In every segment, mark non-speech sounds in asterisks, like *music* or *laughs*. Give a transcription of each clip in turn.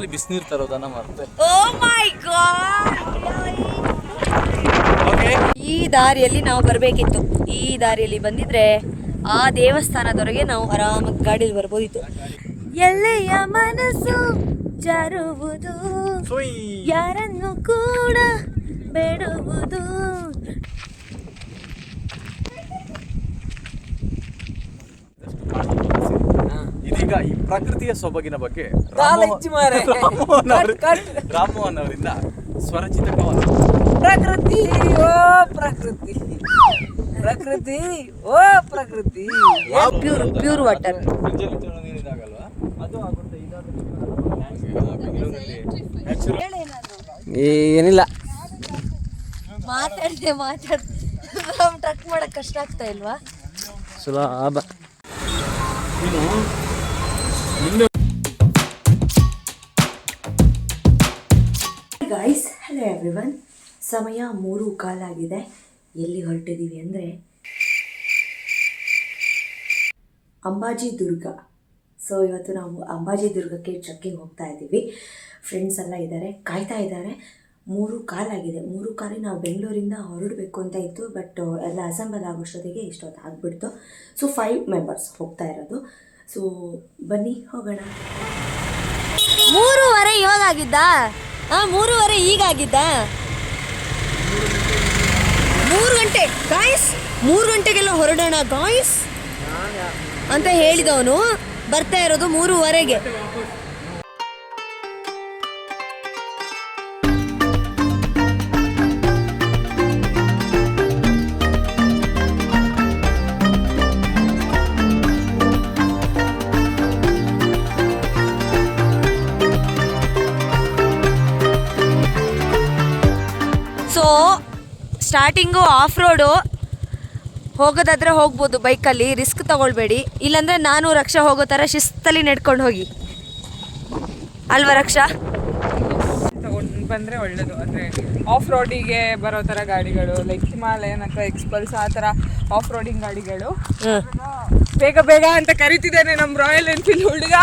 ಬೈಕಲ್ಲಿ ಬಿಸಿನೀರು ತರೋದನ್ನ ಮರ್ತೆ. ಓ ಮೈ ಗಾಡ್ ಓಕೆ ಈ ದಾರಿಯಲ್ಲಿ ನಾವು ಬರಬೇಕಿತ್ತು. ಈ ದಾರಿಯಲ್ಲಿ ಬಂದಿದ್ರೆ ಆ ದೇವಸ್ಥಾನದವರೆಗೆ ನಾವು ಆರಾಮಾಗಿ ಗಾಡಿಯಲ್ಲಿ ಬರ್ಬೋದಿತ್ತು. ಎಲ್ಲಿಯ ಮನಸ್ಸು ಜರುವುದು. ಯಾರನ್ನು ಕೂಡ ಬೇಡುವುದು. ಇದೀಗ ಈ ಪ್ರಕೃತಿಯ ಸೊಬಗಿನ ಬಗ್ಗೆ. ರಾಮಮೋಹನ್ *laughs* ಅವರಿಂದ ಸ್ವರಚಿತ ಸ್ವರಚಿತಕವಾದ ಪ್ರಕೃತಿ ಓ ಪ್ರಕೃತಿ. ಪ್ರಕೃತಿ ಓ ಪ್ರಕೃತಿ. Pure pure water? ಏನಿಲ್ಲ. ಮಾತಾಡ್ದೆ ಮಾತಾಡ್ ಟಕ್ ಮಾಡಕ್ ಕಷ್ಟ ಆಗ್ತಾ ಇಲ್ವಾ? ಸುಲಭ. ಗಾಯ್ಸ್ ಹಲೋ ಎವ್ರಿವನ್ ಸಮಯ ಮೂರು ಕಾಲಾಗಿದೆ ಎಲ್ಲಿ ಹೊರಟಿದ್ದೀವಿ ಅಂದರೆ ಅಂಬಾಜಿ ದುರ್ಗ. ಸೊ ಇವತ್ತು ನಾವು ಅಂಬಾಜಿ ದುರ್ಗಕ್ಕೆ ಟ್ರಕ್ಕಿಂಗ್ ಹೋಗ್ತಾ ಇದ್ದೀವಿ. ಫ್ರೆಂಡ್ಸ್ ಎಲ್ಲ ಇದ್ದಾರೆ, ಕಾಯ್ತಾ ಇದ್ದಾರೆ. ಮೂರು ಕಾಲಾಗಿದೆ ಮೂರು ಕಾಲಿಗೆ ನಾವು ಬೆಂಗಳೂರಿಂದ ಹೊರಡಬೇಕು ಅಂತ ಇತ್ತು ಬಟ್ ಎಲ್ಲ ಅಸೆಂಬಲ್ ಆಗೋಷ್ಟೊತ್ತಿಗೆ ಇಷ್ಟೊತ್ತು ಆಗಿಬಿಡ್ತು ಸೊ ಫೈವ್ ಮೆಂಬರ್ಸ್ ಹೋಗ್ತಾ ಇರೋದು. ಸೊ ಬನ್ನಿ ಹೋಗೋಣ. ಮೂರುವರೆ ಇವಾಗ ಆಗಿದ್ದ ಆ ಮೂರುವರೆ ಈಗ ಆಗಿದ್ದ ಮೂರು ಗಂಟೆ. ಗಾಯಸ್ ಮೂರು ಗಂಟೆಗೆಲ್ಲ ಹೊರಡೋಣ ಗಾಯಸ್ ಅಂತ ಹೇಳಿದವನು. ಬರ್ತಾ ಇರೋದು ಮೂರುವರೆಗೆ. Starting off road. ಹೋಗೋದಾದ್ರೆ ಹೋಗ್ಬೋದು ಬೈಕಲ್ಲಿ ರಿಸ್ಕ್ ತಗೊಳ್ಬೇಡಿ. ಇಲ್ಲಾಂದರೆ ನಾನು ರಕ್ಷಾ ಹೋಗೋ ಥರ ಶಿಸ್ತಲ್ಲಿ ನಡ್ಕೊಂಡು ಹೋಗಿ. ಅಲ್ವಾ ರಕ್ಷಾ? ತಗೊಂಡು ಬಂದರೆ ಒಳ್ಳೆಯದು ಅಂದರೆ ಆಫ್ ರೋಡಿಗೆ ಬರೋ ಥರ ಗಾಡಿಗಳು ಲೈಕ್ ಹಿಮಾಲಯನ್ ಅಥವಾ ಎಕ್ಸ್ಪಲ್ಸ್ ಆ ಥರ ಆಫ್ ರೋಡಿಂಗ್ ಗಾಡಿಗಳು. ಬೇಗ ಬೇಗ ಅಂತ ಕರಿತಿದ್ದೇನೆ ನಮ್ಮ ರಾಯಲ್ ಎನ್ಫೀಲ್ಡ್ ಹುಡುಗ.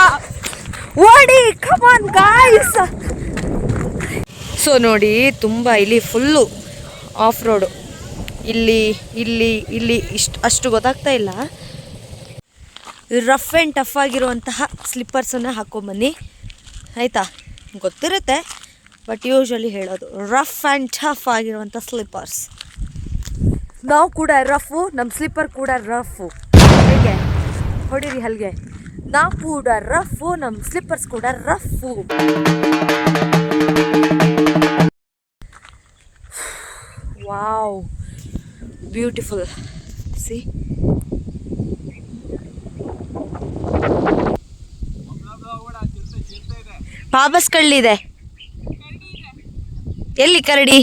ಓಡಿ ಕಮಾನ್ ಗಾಯ್ಸ್ ಸೊ ನೋಡಿ ತುಂಬ ಇಲ್ಲಿ ಫುಲ್ಲು ಆಫ್ ರೋಡು ಇಲ್ಲಿ ಇಲ್ಲಿ ಇಲ್ಲಿ ಇಷ್ಟು, ಅಷ್ಟು ಗೊತ್ತಾಗ್ತಾ ಇಲ್ಲ. ರಫ್ ಆ್ಯಂಡ್ ಟಫ್ ಆಗಿರುವಂತಹ ಸ್ಲಿಪ್ಪರ್ಸನ್ನು ಹಾಕೊಂಬನ್ನಿ. ಆಯಿತಾ? ಗೊತ್ತಿರುತ್ತೆ ಬಟ್ ಯೂಶ್ವಲಿ ಹೇಳೋದು. ರಫ್ ಆ್ಯಂಡ್ ಟಫ್ ಆಗಿರುವಂಥ ಸ್ಲಿಪ್ಪರ್ಸ್ ನಾವು ಕೂಡ ರಫು ನಮ್ಮ ಸ್ಲಿಪ್ಪರ್ ಕೂಡ ರಫು ಹೇಗೆ? ಹೊಡಿರಿ ಹಲ್ಗೆ. ನಾವು ಕೂಡ ರಫು ನಮ್ಮ ಸ್ಲಿಪ್ಪರ್ಸ್ ಕೂಡ ರಫು ವಾವ್. ಬ್ಯೂಟಿಫುಲ್ ಸಿ ಪಾಪಸ್ ಕಳ್ಳಿದೆ ಎಲ್ಲಿ ಕರಡಿ?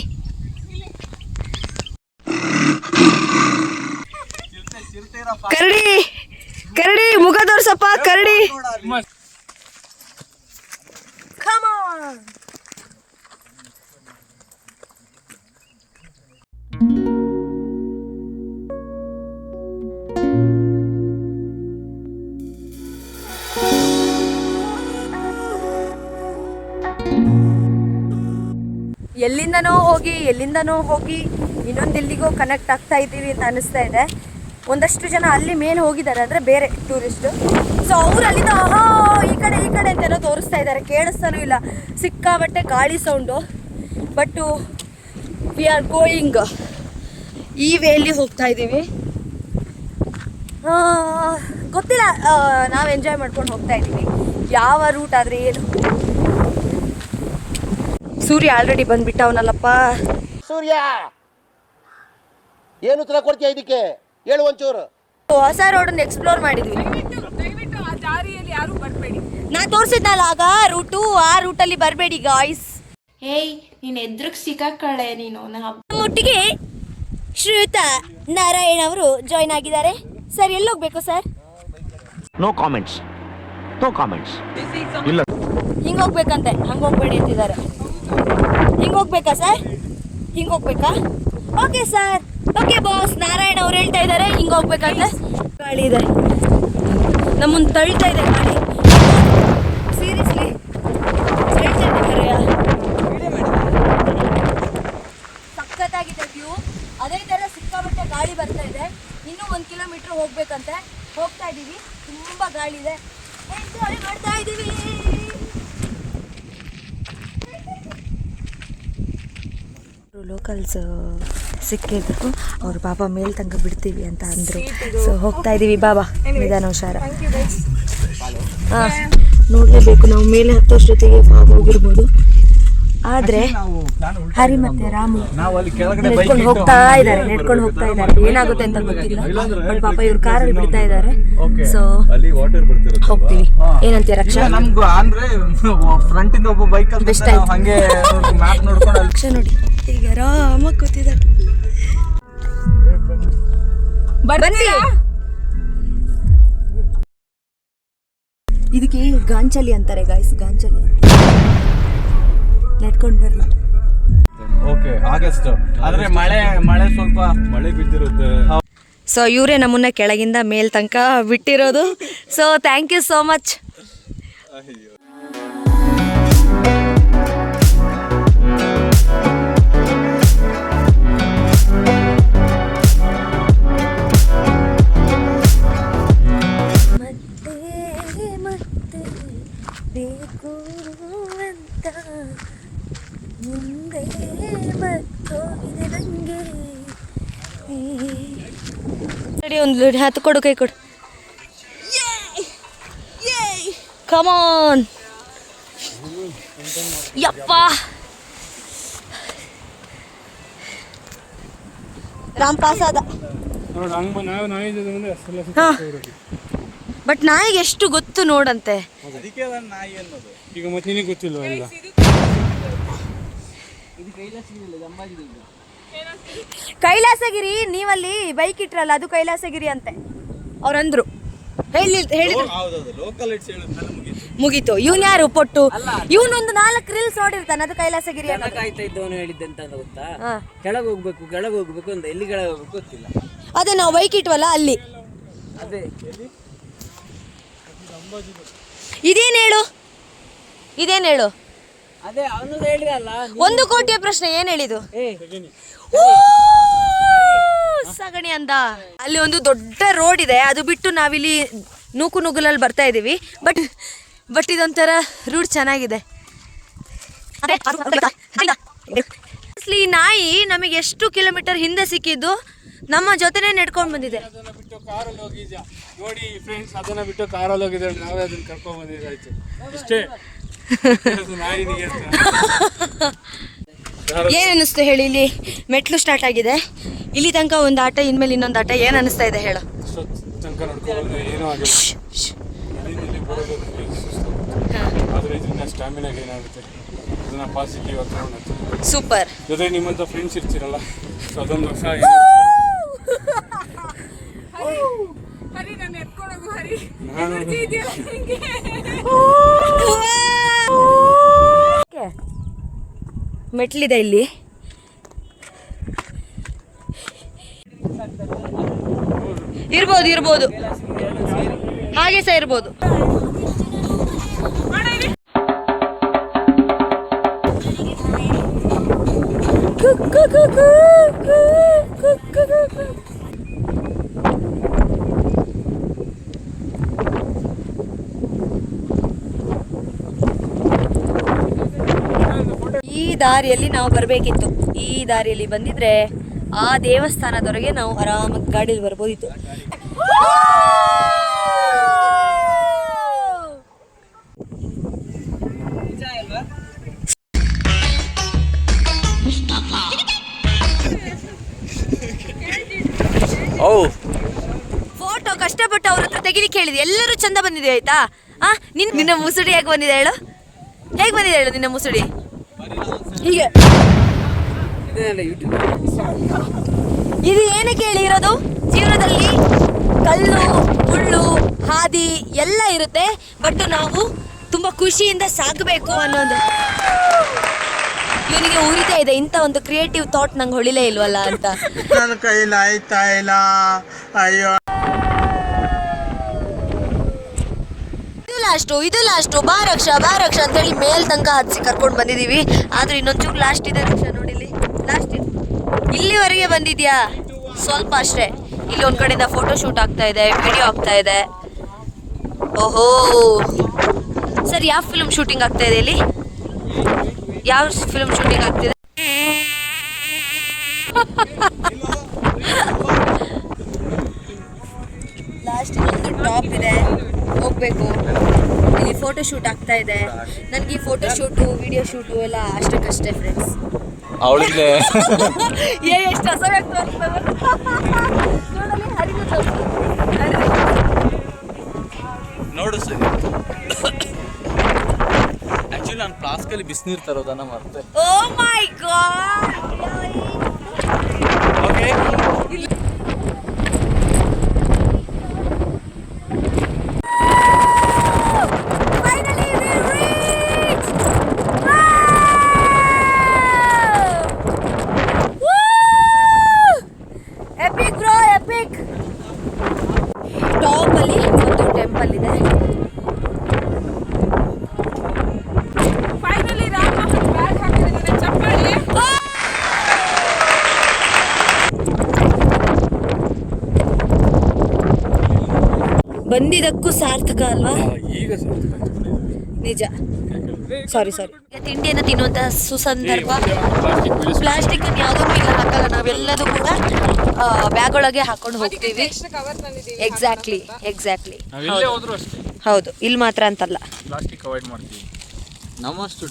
ಕರಡಿ ಕರಡಿ ಮುಖ ತೋರ್ಸಪ್ಪ ಕರಡಿ. ಎಲ್ಲಿಂದನೋ ಹೋಗಿ ಎಲ್ಲಿಂದನೋ ಹೋಗಿ ಇನ್ನೊಂದು ಎಲ್ಲಿಗೋ ಕನೆಕ್ಟ್ ಆಗ್ತಾ ಇದ್ದೀವಿ ಅಂತ ಅನಿಸ್ತಾ ಇದೆ. ಒಂದಷ್ಟು ಜನ ಅಲ್ಲಿ ಮೇಲೆ ಹೋಗಿದ್ದಾರೆ, ಅಂದರೆ ಬೇರೆ ಟೂರಿಸ್ಟು ಸೊ ಅವ್ರು ಅಲ್ಲಿಂದ, ಆಹಾ, ಈ ಕಡೆ ಈ ಕಡೆ ಅಂತೆಲ್ಲ ತೋರಿಸ್ತಾ ಇದ್ದಾರೆ. ಕೇಳಿಸ್ತಾನೂ ಇಲ್ಲ. ಸಿಕ್ಕಾಬಟ್ಟೆ ಗಾಳಿ sound but we are going ಈ ವೇಲಿ ಹೋಗ್ತಾ ಇದ್ದೀವಿ. ಗೊತ್ತಿಲ್ಲ. ನಾವು ಎಂಜಾಯ್ ಮಾಡ್ಕೊಂಡು ಹೋಗ್ತಾ ಇದ್ದೀವಿ. ಯಾವ ರೂಟ್ ಆದರೆ ಏನು? ಸೂರ್ಯ ಆಲ್ರೆಡಿ ಬಂದ್ಬಿಟ್ಟವನಲ್ಲಪ್ಪ ಸೂರ್ಯ! ಏನು ಉತ್ತರ ಕೊಡ್ತೀಯ ಇದಕ್ಕೆ? ಹೇಳು ಒಂಚೂರು. ಹೊಸ ರೋಡನ್ನ ಎಕ್ಸ್ಪ್ಲೋರ್ ಮಾಡಿದ್ವಿ. ದಯವಿಟ್ಟು ಆ ದಾರಿಯಲ್ಲಿ ಯಾರೂ ಬರಬೇಡಿ. ನಾ ತೋರಿಸಿದ್ನಲ್ಲ ಆಗ? ರೂಟು ಆ ರೂಟಲ್ಲಿ ಬರಬೇಡಿ ಗಾಯ್ಸ್ ಹೇಯ್ ನೀನ್ ಎದ್ರಿಗೆ ಸಿಕ್ಕಾಕಳೆ ನೀನು ಒಟ್ಟಿಗೆ ಶ್ರೀಯುತ ನಾರಾಯಣ್ ಅವರು ಜಾಯ್ನ್ ಆಗಿದ್ದಾರೆ. ಸರ್ ಎಲ್ಲಿ ಹೋಗ್ಬೇಕು sir no comments no comments ಇಲ್ಲ. ಹಿಂಗೆ ಹೋಗ್ಬೇಕಂತೆ. ಹಂಗ ಹೋಗ್ಬೇಡಿ ಅಂತಿದ್ದಾರೆ. ಹಿಂಗೆ ಹೋಗ್ಬೇಕಾ ಸರ್? ಹಿಂಗೆ ಹೋಗ್ಬೇಕಾ? Okay sir. Okay boss, Narayana ಅವ್ರು ಹೇಳ್ತಾ ಇದ್ದಾರೆ ಹಿಂಗೆ ಅಂತ? ಗಾಳಿ ಇದೆ. ನಮ್ಮನ್ನು ತಳ್ತಾ ಇದೆ ಗಾಳಿ. ಸೀರಿಯಸ್ಲಿ ಹೇಳ್ತಾ ಇದ್ದಾರೆ ಸಕ್ಕತ್ತಾಗಿದೆ ವ್ಯೂ ಅದೇ ಥರ ಸಿಕ್ಕಾಬಟ್ಟೆ ಗಾಳಿ ಬರ್ತಾ ಇದೆ. ಇನ್ನೂ ಒಂದು ಕಿಲೋಮೀಟ್ರ್ ಹೋಗ್ಬೇಕಂತೆ. ಹೋಗ್ತಾ ಇದ್ದೀವಿ ತುಂಬ ಗಾಳಿ ಇದೆ. ಲೋಕಲ್ಸ್ ಸಿಕ್ಕಿದ್ರು ಅವ್ರು ಪಾಪ ಮೇಲ್ ತನಕ ಬಿಡ್ತೀವಿ ಅಂತ ಅಂದ್ರು. ಸೊ ಹೋಗ್ತಾ ಇದೀವಿ. ಬಾಬಾ ನಿಧಾನ ಹುಷಾರ. ಹಾ ನೋಡ್ಲೇಬೇಕು. ನಾವು ಮೇಲೆ ಹತ್ತೋಷ್ಟೊತ್ತಿಗೆ ಬಾಬಾ ಹೋಗಿರ್ಬೋದು. ಆದ್ರೆ ಹರಿ ಮತ್ತೆ ರಾಮು ನಾವು ಅಲ್ಲಿ ಕೆಳಗಡೆ ಬೈಕ್ ನೆಡ್ಕೊಂಡು ಹೋಗ್ತಾ ಇದ್ದಾರೆ ನೆಡ್ಕೊಂಡು ಹೋಗ್ತಾ ಇದ್ದಾರೆ ಏನಾಗುತ್ತೆ ಅಂತ ಗೊತ್ತಿಲ್ಲ. ಬಟ್ ಪಾಪ ಇವ್ರು ಕಾರಲ್ಲಿ ಬಿಡ್ತಾ ಇದ್ದಾರೆ ಸೊ ಅಲ್ಲಿ ವಾಟರ್ ಬರ್ತಿರುತ್ತೆ ಹೋಗ್ತೀವಿ. ಏನಂತ ರಕ್ಷಾ? ನಮ್ಗೆ ಅಂದ್ರೆ *laughs* ಫ್ರಂಟ್ ಇಂದ ಒಬ್ಬ ಬೈಕ್ ಬೆಸ್ಟ್ ಆಯ್ತು. ಹಂಗೆ *laughs* ಮ್ಯಾಪ್ ನೋಡ್ಕೊಂಡು ರಕ್ಷಾ ನೋಡಿ. ಈಗ ಆರಾಮಾಗಿ ಕೂತಿದ್ದಾರೆ ಬನ್ನಿ ಇದಕ್ಕೆ ಗಾಂಚಲಿ ಅಂತಾರೆ ಗಾಯ್ಸ್ ಗಾಂಚಲಿ. ನೆಟ್ಕೊಂಡು ಬರ್ಲಿ. Okay August. ಆದ್ರೆ ಮಳೆ ಮಳೆ ಸ್ವಲ್ಪ ಮಳೆ ಬಿದ್ದಿರುತ್ತೆ. ಸೊ ಇವರೇ ನಮ್ಮನ್ನ ಕೆಳಗಿಂದ ಮೇಲ್ ತನಕ ಬಿಟ್ಟಿರೋದು. So thank you so much ನಂಗೆ ರೆಡಿ ಒಂದು ಹತ್ತು ಕೊಡು ಕೈ ಕೊಡು. ಕಮಾನ್ ಯಪ್ಪ. ರಾಮ್ ಪಾಸಾದ ಬಟ್ ನಾಯಿಗೆ ಎಷ್ಟು ಗೊತ್ತು ನೋಡಂತೆ. ಅದಕ್ಕೆ ನಾಯಿ ಅನ್ನೋದು ಈಗ ಮತ್ತೆ ಗೊತ್ತಿಲ್ವ ಕೈಲಾಸಗಿರಿ ನೀವಲ್ಲಿ ಬೈಕ್ ಇಟ್ರಲ್ಲ ಅದು ಕೈಲಾಸಗಿರಿ ಅಂತೆ. ಅವ್ರಂದ್ರು. ಮುಗೀತು. ಮುಗೀತು. ಇವನ್ ಯಾರು ಪೊಟ್ಟು? ಇವನೊಂದು ನಾಲ್ಕು ರೀಲ್ಸ್ ನೋಡಿರ್ತಾನೆ ಅದು ಕೈಲಾಸಗಿರಿ ಕಾಯ್ತಾ ಇದ್ದವನು ಹೇಳಿದ್ದೆ ಅಂತ ಗೊತ್ತಾ? ಹಾ. ಕೆಳಗೆ ಹೋಗ್ಬೇಕು ಕೆಳಗೆ ಹೋಗ್ಬೇಕು ಅಂತ ಎಲ್ಲಿ ಕೆಳಗೆ ಹೋಗ್ಬೇಕು ಗೊತ್ತಿಲ್ಲ. ಅದೇ ನಾವು ಬೈಕ್ ಇಟ್ವಲ್ಲ ಅಲ್ಲಿ. ಅದೇ. ಇದೇನ್ ಹೇಳು? ಇದೇನು ಹೇಳು? ಒಂದು ಕೋಟಿಯ ಪ್ರಶ್ನೆ ಏನ್ ಹೇಳಿದು ಸಗಣಿ ಅಂದ. ಅಲ್ಲಿ ಒಂದು ದೊಡ್ಡ ರೋಡ್ ಇದೆ ಅದು ಬಿಟ್ಟು ನಾವಿಲ್ಲಿ ನೂಕು ನುಗ್ಗಲಲ್ಲಿ ಬರ್ತಾ ಇದೀವಿ. ಬಟ್ ಬಟ್ ಇದೊಂಥರ ರೂಟ್ ಚೆನ್ನಾಗಿದೆ. ಈ ನಾಯಿ ನಮಗೆ ಎಷ್ಟು ಕಿಲೋಮೀಟರ್ ಹಿಂದೆ ಸಿಕ್ಕಿದ್ದು ನಮ್ಮ ಜೊತೆನೆ ನಡ್ಕೊಂಡು ಬಂದಿದೆ. ಅದನ್ನ ಬಿಟ್ಟು ಕಾರಲ್ಲಿ ಹೋಗಿದ್ಯಾ ನೋಡಿ ಫ್ರೆಂಡ್ಸ್ ಅದನ್ನ ಬಿಟ್ಟು ಕಾರಲ್ಲಿ ಹೋಗಿದ್ರೆ ನಾವೇ ಅದನ್ನ ಕರ್ಕೊಂಡ್ ಬಂದಿದ್ದಾಯ್ತು ಇಷ್ಟೇ. *laughs* ಏನ್ ಅನಿಸ್ತು ಹೇಳಿ ಇಲ್ಲಿ? ಮೆಟ್ಲು ಸ್ಟಾರ್ಟ್ ಆಗಿದೆ. ಇಲ್ಲಿ ತನಕ ಒಂದು ಆಟ ಇನ್ಮೇಲೆ ಇನ್ನೊಂದು ಆಟ ಏನ್ ಅನಿಸ್ತಾ ಇದೆ ಹೇಳು. ಸೂಪರ್. ಜೊತೆ ನಿಮ್ಮಂತ ಫ್ರೆಂಡ್ಸ್ ಇರ್ತೀರಲ್ಲ ಅದೊಂದು ವರ್ಷ ಹರಿ ನಾನು ಎತ್ಕೊಂಡು ಹರಿ. *laughs* ಮೆಟ್ಲಿದೆ ಇಲ್ಲಿ. ಇರ್ಬೋದು ಇರ್ಬೋದು. ಹಾಗೆ ಸಹ ಇರ್ಬೋದು. ಈ ದಾರಿಯಲ್ಲಿ ನಾವು ಬರಬೇಕಿತ್ತು. ಈ ದಾರಿಯಲ್ಲಿ ಬಂದಿದ್ರೆ ಆ ದೇವಸ್ಥಾನದವರೆಗೆ ನಾವು ಆರಾಮಾಗಿ ಗಾಡಿಯಲ್ಲಿ ಬರ್ಬೋದಿತ್ತು. ಫೋಟೋ ಕಷ್ಟಪಟ್ಟು ಅವ್ರ ಹತ್ರ ತೆಗಿಲಿಕ್ಕೆ ಹೇಳಿದೆ ಎಲ್ಲರೂ ಚಂದ ಬಂದಿದೆ ಆಯ್ತಾ? ಆ ನಿನ್ ನಿನ್ನ ಮುಸುಡಿ ಹೇಗೆ ಬಂದಿದೆ ಹೇಳು? ಹೇಗೆ ಬಂದಿದೆ ಹೇಳು ನಿನ್ನ ಮುಸುಡಿ? ಹೀಗೆ. ಇದು ಏನಕ್ಕೆ ಹೇಳಿ ಇರೋದು? ಜೀವನದಲ್ಲಿ ಕಲ್ಲು ಹುಳ್ಳು ಹಾದಿ ಎಲ್ಲ ಇರುತ್ತೆ ಬಟ್ ನಾವು ತುಂಬಾ ಖುಷಿಯಿಂದ ಸಾಗಬೇಕು ಅನ್ನೋದು. ಇವನಿಗೆ ಉರಿತಾ ಇದೆ ಇಂಥ ಒಂದು ಕ್ರಿಯೇಟಿವ್ ಥಾಟ್ ನಂಗೆ ಹೊಳಿಲೇ ಇಲ್ವಲ್ಲ ಅಂತ. ನನ್ನ ಕೈಲಿ ಆಯ್ತಾ ಇಲ್ಲ? ಅಯ್ಯೋ. ಇದು ಲಾಸ್ಟು ಇದು ಲಾಸ್ಟು ಬಾ ರಕ್ಷ ಬಾ ರಕ್ಷ ಅಂತೇಳಿ ಮೇಲ್ ತನಕ ಹತ್ಸಿ ಕರ್ಕೊಂಡು ಬಂದಿದ್ದೀವಿ ಆದ್ರೆ ಇನ್ನೊಂಚೂರು ಲಾಸ್ಟ್ ಇದೆ ರಕ್ಷ ನೋಡಿಲಿ ಲಾಸ್ಟ್ ಇದೆ. ಇಲ್ಲಿವರೆಗೆ ಬಂದಿದ್ಯಾ? ಸ್ವಲ್ಪ ಅಷ್ಟೇ. ಇಲ್ಲಿ ಒಂದ್ ಕಡೆಯಿಂದ ಫೋಟೋ ಶೂಟ್ ಆಗ್ತಾ ಇದೆ ವಿಡಿಯೋ ಆಗ್ತಾ ಇದೆ. ಓಹೋ. ಸರ್, ಯಾವ ಫಿಲ್ಮ್ ಶೂಟಿಂಗ್ ಆಗ್ತಾ ಇದೆ ಇಲ್ಲಿ? ಯಾವ ಫಿಲ್ಮ್ ಶೂಟಿಂಗ್ ಆಗ್ತಿದೆ? ಲಾಸ್ಟ್ ಒಂದು ಟಾಪ್ ಇದೆ. ಹೋಗ್ಬೇಕು. ಇಲ್ಲಿ ಫೋಟೋ ಶೂಟ್ ಆಗ್ತಾ ಇದೆ. ನನಗೆ ಈ ಫೋಟೋ ಶೂಟು ವಿಡಿಯೋ ಶೂಟು ಎಲ್ಲ ಅಷ್ಟಕ್ಕಷ್ಟೇ ಫ್ರೆಂಡ್ಸ್ ಅವಳಿಗೆ. *laughs* ಏ ಎಷ್ಟು ಅಸವ್ಯಕ್ತ ನೋಡು ಸರಿ. ಆಕ್ಚುಲಿ ನಾನು ಫ್ಲಾಸ್ಕಲ್ಲಿ ಬಿಸಿನೀರು ತರೋದನ್ನ ಮರ್ತೆ. ಓ my god okay Finally we reached! Epic bro epic top ಅಲ್ಲಿ ಒಂದು ಟೆಂಪಲ್ ಇದೆ ಫೈನಲಿ ರಾಮ ಬ್ಯಾಗ್ ಹಾಕಿದ್ರೆ ಚಪ್ಪಾಳಿ ಬಂದಿದ್ದಕ್ಕೂ ಸಾರ್ಥಕ ಅಲ್ವಾ? ಈಗ ನಿಜ. ಸಾರಿ ಸಾರಿ ತಿಂಡಿಯನ್ನು ತಿನ್ನುವಂತಹ ಸುಸಂದರ್ಭ. ಪ್ಲಾಸ್ಟಿಕ್ ಯಾವ್ದೂ ಪ್ಲಾಸ್ಟಿಕ್ ಯಾವುದಕ್ಕೂ ಇಲ್ಲ ಹಾಕಲ್ಲ ನಾವೆಲ್ಲದೂ ಕೂಡ ಬ್ಯಾಗ್ ಒಳಗೆ ಹಾಕೊಂಡು ಹೋಗ್ತೀವಿ. ಎಕ್ಸಾಕ್ಟ್ಲಿ ಎಕ್ಸಾಕ್ಟ್ಲಿ ನಾವೆಲ್ಲೇ ಹೋದ್ರು ಅಷ್ಟೇ. ಹೌದು ಇಲ್ಲಿ ಮಾತ್ರ ಅಂತಲ್ಲ. ಪ್ಲಾಸ್ಟಿಕ್ ಅವಾಯ್ಡ್ ಮಾಡ್ತೀವಿ. ನಮ್ಮಷ್ಟು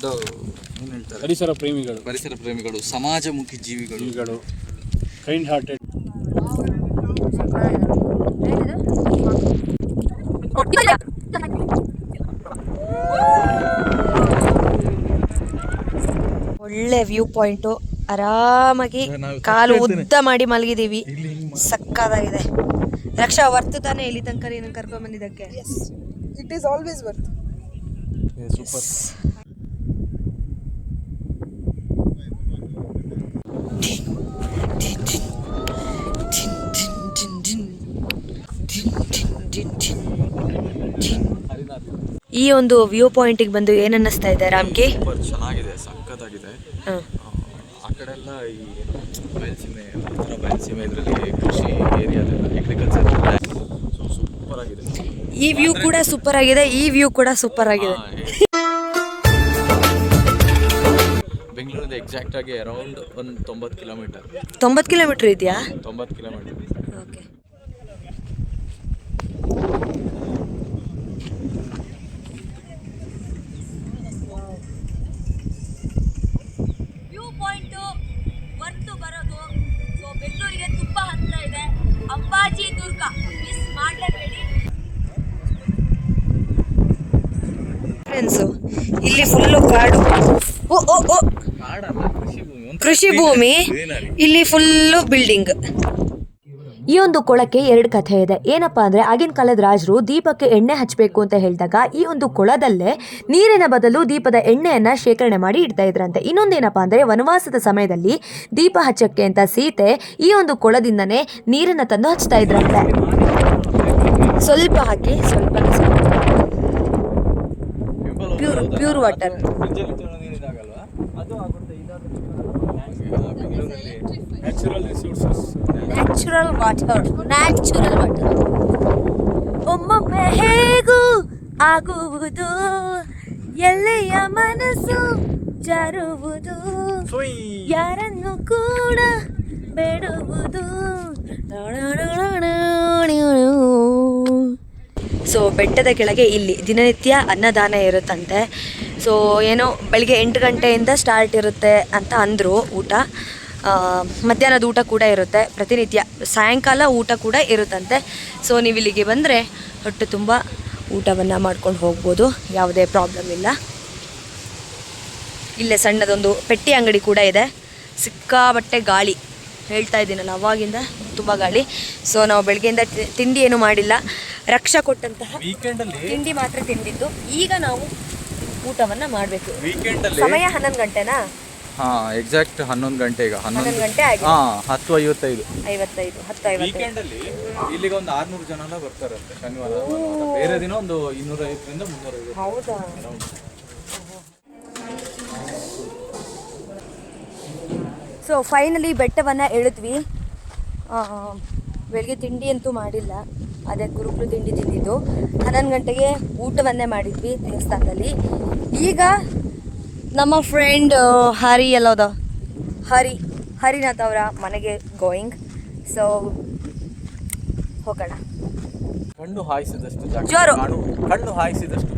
ಪರಿಸರ ಪ್ರೇಮಿಗಳು. ಪರಿಸರ ಪ್ರೇಮಿಗಳು ಸಮಾಜಮುಖಿ ಜೀವಿಗಳು. ಜೀವಿಗಳು. ಕೈಂಡ್ ಹಾರ್ಟೆಡ್ ಒಳ್ಳೆ ವ್ಯೂ ಪಾಯಿಂಟು ಆರಾಮಾಗಿ ಕಾಲು ಉದ್ದ ಮಾಡಿ ಮಲಗಿದೀವಿ. ಸಕ್ಕದಾಗಿದೆ. ರಕ್ಷಾ ವರ್ತು ತಾನೇ ಇಲ್ಲಿ ತನಕ ನೀನು ಕರ್ಕೊಂಡು ಬಂದಿದ್ದಕ್ಕೆ? It is always worth super ಈ ಒಂದು ವ್ಯೂ ಪಾಯಿಂಟಿಗೆ ಬಂದು ಏನನ್ನಿಸ್ತಾ ಇದೆ ರಾಮ್ಗೆ? ಚೆನ್ನಾಗಿದೆ ಚೆನ್ನಾಗಿದೆ ಸಖತ್ತಾಗಿದೆ. ಆ ಕಡೆ ಎಲ್ಲ ಈ ಬಯಲುಸೀಮೆ ಹತ್ರ ಬಯಲುಸೀಮೆ ಇದರಲ್ಲಿ ಕೃಷಿ ಏರಿಯಾದೆಲ್ಲ ಅಗ್ರಿಕಲ್ಚರ್ ಸೊ ಸೂಪರ್ ಆಗಿದೆ. ಈ ವ್ಯೂ ಕೂಡ ಸೂಪರ್ ಆಗಿದೆ ಈ ವ್ಯೂ ಕೂಡ ಸೂಪರ್ ಆಗಿದೆ. ಬೆಂಗಳೂರಿಂದ ಎಕ್ಸಾಕ್ಟ್ ಆಗಿ ಅರೌಂಡ್ ಒಂದು ತೊಂಬತ್ತು ಕಿಲೋಮೀಟರ್ ತೊಂಬತ್ತು ಕಿಲೋಮೀಟರ್ ಇದೆಯಾ? ತೊಂಬತ್ತು kilometre okay view point worth ಬರೋದು. ಸೊ ಬೆಂಗಳೂರಿಗೆ ತುಂಬಾ ಹತ್ರ ಇದೆ. ಅಂಬಾಜಿ ದುರ್ಗ. ಮಿಸ್ ಮಾಡಲೇಬೇಡಿ. ಫ್ರೆಂಡ್ಸು ಇಲ್ಲಿ ಫುಲ್ಲು ಕಾಡು. ಓ ಓ ಓ. ಕೃಷಿ ಭೂಮಿ. ಇಲ್ಲಿ ಫುಲ್ಲು ಬಿಲ್ಡಿಂಗ್ ಈ ಒಂದು ಕೊಳಕ್ಕೆ ಎರಡು ಕಥೆ ಇದೆ. ಏನಪ್ಪ ಅಂದ್ರೆ ಆಗಿನ ಕಾಲದ ರಾಜರು ದೀಪಕ್ಕೆ ಎಣ್ಣೆ ಹಚ್ಚಬೇಕು ಅಂತ ಹೇಳಿದಾಗ ಈ ಒಂದು ಕೊಳದಲ್ಲೇ ನೀರಿನ ಬದಲು ದೀಪದ ಎಣ್ಣೆಯನ್ನ ಶೇಖರಣೆ ಮಾಡಿ ಇಡ್ತಾ ಇದ್ರಂತೆ. ಇನ್ನೊಂದೇನಪ್ಪ ಅಂದ್ರೆ ವನವಾಸದ ಸಮಯದಲ್ಲಿ ದೀಪ ಹಚ್ಚಕ್ಕೆ ಅಂತ ಸೀತೆ ಈ ಒಂದು ಕೊಳದಿಂದನೇ ನೀರನ್ನ ತಂದು ಹಚ್ತಾ ಇದ್ರಂತೆ. ಸ್ವಲ್ಪ ಹಾಕಿ ಸ್ವಲ್ಪ ಪ್ಯೂರ್ ಪ್ಯೂರ್ ವಾಟರ್ ಬೆಂಗಳೂರಲ್ಲಿ natural resources natural water natural water ಒಮ್ಮೊಮ್ಮೆ ಹೇಗೂ ಆಗುವುದು ಎಲ್ಲೆಯ ಮನಸ್ಸು ಜಾರುವುದು ಯಾರನ್ನು ಕೂಡ ಬೇಡುವುದು. ಸೊ ಬೆಟ್ಟದ ಕೆಳಗೆ ಇಲ್ಲಿ ದಿನನಿತ್ಯ ಅನ್ನದಾನ ಇರುತ್ತಂತೆ. ಸೊ ಏನೋ ಬೆಳಿಗ್ಗೆ ಎಂಟು ಗಂಟೆಯಿಂದ ಸ್ಟಾರ್ಟ್ ಇರುತ್ತೆ ಅಂತ ಅಂದರು ಊಟ. ಮಧ್ಯಾಹ್ನದ ಊಟ ಕೂಡ ಇರುತ್ತೆ. ಪ್ರತಿನಿತ್ಯ ಸಾಯಂಕಾಲ ಊಟ ಕೂಡ ಇರುತ್ತಂತೆ. ಸೊ ನೀವು ಇಲ್ಲಿಗೆ ಬಂದರೆ ಹೊಟ್ಟೆ ತುಂಬ ಊಟವನ್ನು ಮಾಡ್ಕೊಂಡು ಹೋಗ್ಬೋದು. ಯಾವುದೇ ಪ್ರಾಬ್ಲಮ್ ಇಲ್ಲ. ಇಲ್ಲೇ ಸಣ್ಣದೊಂದು ಪೆಟ್ಟಿ ಅಂಗಡಿ ಕೂಡ ಇದೆ. ಸಿಕ್ಕಾಬಟ್ಟೆ ಗಾಳಿ. ಹೇಳ್ತಾ ಇದ್ದೀನಲ್ಲ ಅವಾಗಿಂದ ತುಂಬ ಗಾಳಿ. ಸೊ ನಾವು ಬೆಳಗ್ಗೆಯಿಂದ ತಿಂಡಿ ಏನು ಮಾಡಿಲ್ಲ. ರಕ್ಷಾ ಕೊಟ್ಟಂತಹ ತಿಂಡಿ ಮಾತ್ರ ತಿಂದಿದ್ದು. ಈಗ ನಾವು ಊಟವನ್ನು ಮಾಡಬೇಕು. ಸಮಯ ಹನ್ನೊಂದು ಗಂಟೆನಾ? ಹಾ ಎಕ್ಸಾಕ್ಟ್ ಹನ್ನೊಂದು ಗಂಟೆ ಈಗ. ಹನ್ನೊಂದು ಗಂಟೆ ಆಗಿದೆ. ಹಾ ಹತ್ತು ಐವತ್ತೈದು. ಐವತ್ತೈದು ಹತ್ತು ಐವತ್ತೈದು. ವೀಕೆಂಡಲ್ಲಿ ಇಲ್ಲಿಗೆ ಒಂದು ಆರ್ನೂರು ಜನ ಎಲ್ಲ ಬರ್ತಾರಂತೆ ಶನಿವಾರ. ಬೇರೆ ದಿನ ಒಂದು ಇನ್ನೂರೈವತ್ತರಿಂದ ಮುನ್ನೂರೈವತ್ತು ಹೌದಾ? ಸೊ ಫೈನಲಿ ಬೆಟ್ಟವನ್ನು ಇಳಿದ್ವಿ ಬೆಳಗ್ಗೆ ತಿಂಡಿ ಅಂತೂ ಮಾಡಿಲ್ಲ ಅದೇ ಗುರುಕುಲು ತಿಂಡಿ ತಿಂದಿದ್ದು. ಹನ್ನೊಂದು ಗಂಟೆಗೆ ಊಟವನ್ನೇ ಮಾಡಿದ್ವಿ ದೇವಸ್ಥಾನದಲ್ಲಿ. ಈಗ ನಮ್ಮ ಫ್ರೆಂಡ್ ಹರಿ ಎಲ್ಲೋದ? ಹರಿ ಹರಿನಾಥ್ ಅವರ ಮನೆಗೆ ಗೋಯಿಂಗ್ ಸೊ ಹೋಗೋಣ. ಕಣ್ಣು ಹಾಯಿಸಿದಷ್ಟು ಜಾಗ ಜೋರು. ಕಣ್ಣು ಹಾಯಿಸಿದಷ್ಟು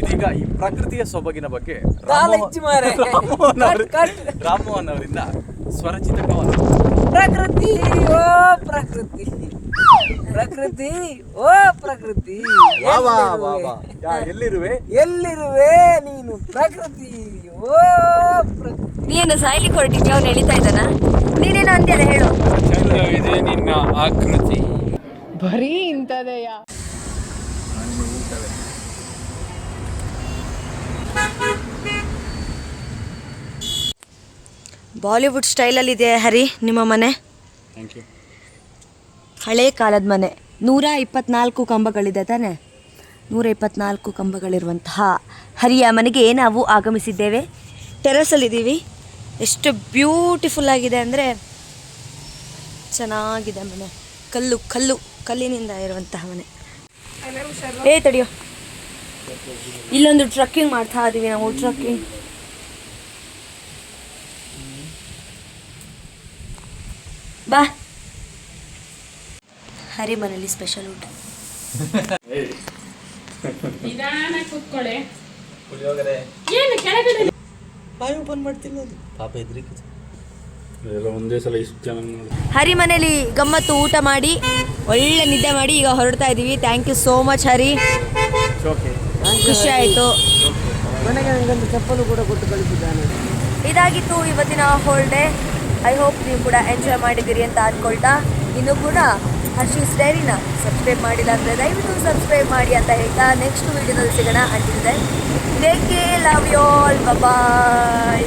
ಇದೀಗ ಈ ಪ್ರಕೃತಿಯ ಸೊಬಗಿನ ಬಗ್ಗೆ. ರಾಮಮೋಹನ್ ಅವರಿಂದ ಕಟ್, ಕಟ್. ಪ್ರಕೃತಿ ಓ ಪ್ರಕೃತಿ. ಪ್ರಕೃತಿ ಓ ಪ್ರಕೃತಿ. ವಾ ವಾ ವಾ ಎಲ್ಲಿರುವೆ? ವಾ. ಯಾ, ಎಲ್ಲಿರುವೆ? ಎಲ್ಲಿರುವೆ ನೀನು ಪ್ರಕೃತಿ ಓ ಪ್ರಕೃತಿ. ನೀನು ಸಾಯ್ಲಿಕ್ಕೆ ಹೊರಟಿದ್ಯಾ ಅವ್ನು ಎಳಿತಾ ಇದ್ದಾನ? ನೀನೇನು ಅಂದ್ಯಲ್ಲ ಹೇಳು. ಚಂದ್ರವಿದೆ ನಿನ್ನ ಆಕೃತಿ. ಬರೀ ಇಂಥದೆಯಾ? ಬಾಲಿವುಡ್ ಸ್ಟೈಲಲ್ಲಿದೆ ಹರಿ ನಿಮ್ಮ ಮನೆ? ಥ್ಯಾಂಕ್ ಯು ಹಳೆ ಕಾಲದ ಮನೆ. ನೂರ ಇಪ್ಪತ್ನಾಲ್ಕು ಕಂಬಗಳಿದೆ ತಾನೆ? ನೂರ ಇಪ್ಪತ್ನಾಲ್ಕು ಕಂಬಗಳಿರುವಂತಹ ಹರಿಯ ಮನೆಗೆ ನಾವು ಆಗಮಿಸಿದ್ದೇವೆ. ಟೆರಸಲ್ಲಿದ್ದೀವಿ. ಎಷ್ಟು ಬ್ಯೂಟಿಫುಲ್ ಆಗಿದೆ ಅಂದರೆ ಚೆನ್ನಾಗಿದೆ ಮನೆ. ಕಲ್ಲು ಕಲ್ಲು ಕಲ್ಲಿನಿಂದ ಇರುವಂತಹ ಮನೆ. ಏ ತಡಿಯೋ. ಇಲ್ಲೊಂದು ಟ್ರಕ್ಕಿಂಗ್ ಮಾಡ್ತಾ ಇದ್ದೀವಿ ನಾವು ಟ್ರಕ್ಕಿಂಗ್ ಬಾ. ಹರಿ ಮನೇಲಿ ಸ್ಪೆಷಲ್ ಊಟ. *laughs* ನಿಧಾನ ಕೂತ್ಕೊಳ್ಳಿ ಪುಳಿಯೋಗರೆ. ಏನು ಕೆಳಗಡೆ? ಬಾಯಿ ಓಪನ್ ಮಾಡ್ತಿಲ್ಲ ಅದು. ಪಾಪ ಹೆದ್ರಿಕೆ. ಎಲ್ಲ ಒಂದೇ ಸಲ ಇಷ್ಟು ಜನ ನೋಡಿ. ಹರಿ ಮನೇಲಿ ಗಮ್ಮತ್ತು ಊಟ ಮಾಡಿ ಒಳ್ಳೆ ನಿದ್ದೆ ಮಾಡಿ ಈಗ ಹೊರಡ್ತಾ ಇದೀವಿ. Thank you so much Hari. ಖುಷಿ ಆಯಿತು. ಮನೆಗೆ ನಂಗೊಂದು ಚಪ್ಪಲು ಕೂಡ ಕೊಟ್ಟು ಕಳಿಸಿದ್ದಾನೆ. ಇದಾಗಿತ್ತು ಇವತ್ತಿನ ಹೋಲ್ ಡೇ ಐ ಹೋಪ್ ನೀವು ಕೂಡ ಎಂಜಾಯ್ ಮಾಡಿದ್ದೀರಿ ಅಂತ ಅಂದ್ಕೊಳ್ತಾ ಇನ್ನು ಕೂಡ ಹರ್ಷೀಸ್ ಡೈರಿನ ಸಬ್ಸ್ಕ್ರೈಬ್ ಮಾಡಿಲ್ಲ ಅಂದರೆ ದಯವಿಟ್ಟು ಸಬ್ಸ್ಕ್ರೈಬ್ ಮಾಡಿ ಅಂತ ಹೇಳ್ತಾ ನೆಕ್ಸ್ಟ್ ವೀಡಿಯೋದಲ್ಲಿ ಸಿಗೋಣ. ಅಂತಿದ್ದೆ take love you all bye